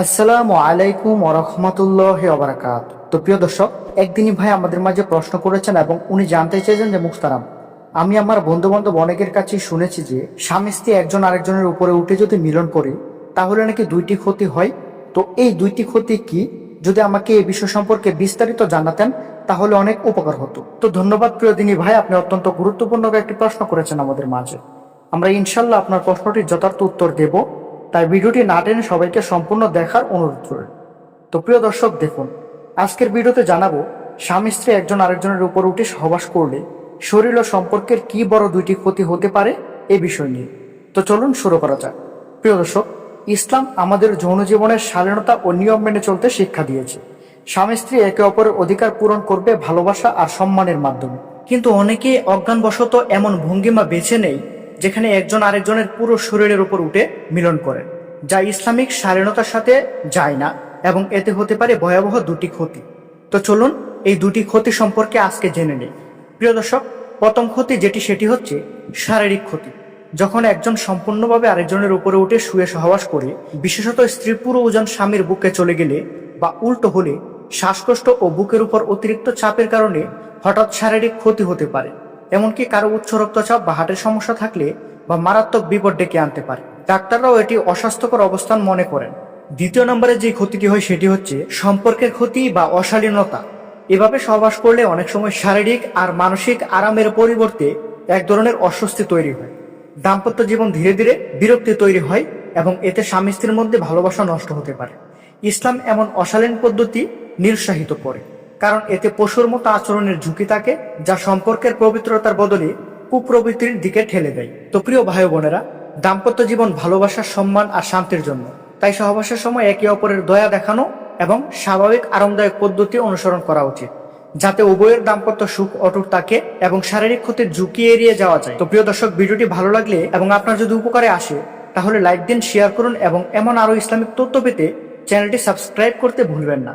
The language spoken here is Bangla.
আসসালামু আলাইকুম ওরহমতুল্লাহ ওবরাকাত তো প্রিয় দর্শক, একদিনই ভাই আমাদের মাঝে প্রশ্ন করেছেন এবং উনি জানতে চেয়েছেন যে মুস্তারাম আমি আমার বন্ধু বান্ধব অনেকের কাছেই শুনেছি যে, স্বামী স্ত্রী একজন আরেকজনের উপরে উঠে যদি মিলন করে, তাহলে নাকি দুইটি ক্ষতি হয়? তো এই দুইটি ক্ষতি কি? যদি আমাকে এই বিষয় সম্পর্কে বিস্তারিত জানাতেন, তাহলে অনেক উপকার হতো। তো ধন্যবাদ প্রিয় দিনী ভাই, আপনি অত্যন্ত গুরুত্বপূর্ণ একটি প্রশ্ন করেছেন আমাদের মাঝে। আমরা ইনশাল্লাহ আপনার প্রশ্নটির যথার্থ উত্তর দেব। তাই ভিডিওটি না টেনে সবাইকে সম্পূর্ণ দেখার অনুরোধ করেন তো প্রিয় দর্শক, দেখুন, আজকের ভিডিওতে জানাব, স্বামী স্ত্রী একজন আরেকজনের উপর উঠে সহবাস করলে শরীর ও সম্পর্কের কি বড় দুইটি ক্ষতি হতে পারে এ বিষয় নিয়ে। তো চলুন শুরু করা যাক। প্রিয় দর্শক, ইসলাম আমাদের যৌন জীবনের স্বাধীনতা ও নিয়ম মেনে চলতে শিক্ষা দিয়েছে। স্বামী স্ত্রী একে অপরের অধিকার পূরণ করবে ভালোবাসা আর সম্মানের মাধ্যমে। কিন্তু অনেকে অজ্ঞানবশত এমন ভঙ্গিমা বেছে নেই যেখানে একজন আরেকজনের পুরো শরীরের উপর উঠে মিলন করেন, যা ইসলামিক স্বাধীনতার সাথে যায় না এবং এতে হতে পারে ভয়াবহ দুটি ক্ষতি। তো চলুন এই দুটি ক্ষতি সম্পর্কে আজকে জেনে নেই। প্রিয় দর্শক, প্রথম ক্ষতি যেটি, সেটি হচ্ছে শারীরিক ক্ষতি। যখন একজন সম্পূর্ণভাবে আরেকজনের উপরে উঠে শুয়ে সহবাস করে, বিশেষত স্ত্রীর পুরো ওজন স্বামীর বুকে চলে গেলে বা উল্টো হলে, শ্বাসকষ্ট ও বুকের উপর অতিরিক্ত চাপের কারণে হঠাৎ শারীরিক ক্ষতি হতে পারে। এমনকি কারও উচ্চ রক্তচাপ বা হার্টের সমস্যা থাকলে বা মারাত্মক বিপদ ডেকে আনতে পারে। ডাক্তাররাও এটি অস্বাস্থ্যকর অবস্থান মনে করেন। দ্বিতীয় নম্বরে যে ক্ষতিটি হয় সেটি হচ্ছে সম্পর্কের ক্ষতি বা অশালীনতা। এভাবে সহবাস করলে অনেক সময় শারীরিক আর মানসিক আরামের পরিবর্তে এক ধরনের অস্বস্তি তৈরি হয়। দাম্পত্য জীবন ধীরে ধীরে বিরক্তি তৈরি হয় এবং এতে স্বামী স্ত্রীর মধ্যে ভালোবাসা নষ্ট হতে পারে। ইসলাম এমন অশালীন পদ্ধতি নিরুৎসাহিত করে। কারণ এতে পশুর মতো আচরণের ঝুঁকি থাকে, যা সম্পর্কের পবিত্রতার বদলে কুপ্রবৃত্তির দিকে ঠেলে দেয়। তো প্রিয় ভাই বোনেরা, দাম্পত্য জীবন ভালোবাসা, সম্মান আর শান্তির জন্য। তাই সহবাসের সময় একে অপরের দয়া দেখানো এবং স্বাভাবিক আরামদায়ক পদ্ধতি অনুসরণ করা উচিত, যাতে উভয়ের দাম্পত্য সুখ অটুট থাকে এবং শারীরিক ক্ষতির ঝুঁকি এড়িয়ে যাওয়া যায়। তো প্রিয় দর্শক, ভিডিওটি ভালো লাগলে এবং আপনার যদি উপকারে আসে, তাহলে লাইক দিন, শেয়ার করুন এবং এমন আরও ইসলামিক তথ্য পেতে চ্যানেলটি সাবস্ক্রাইব করতে ভুলবেন না।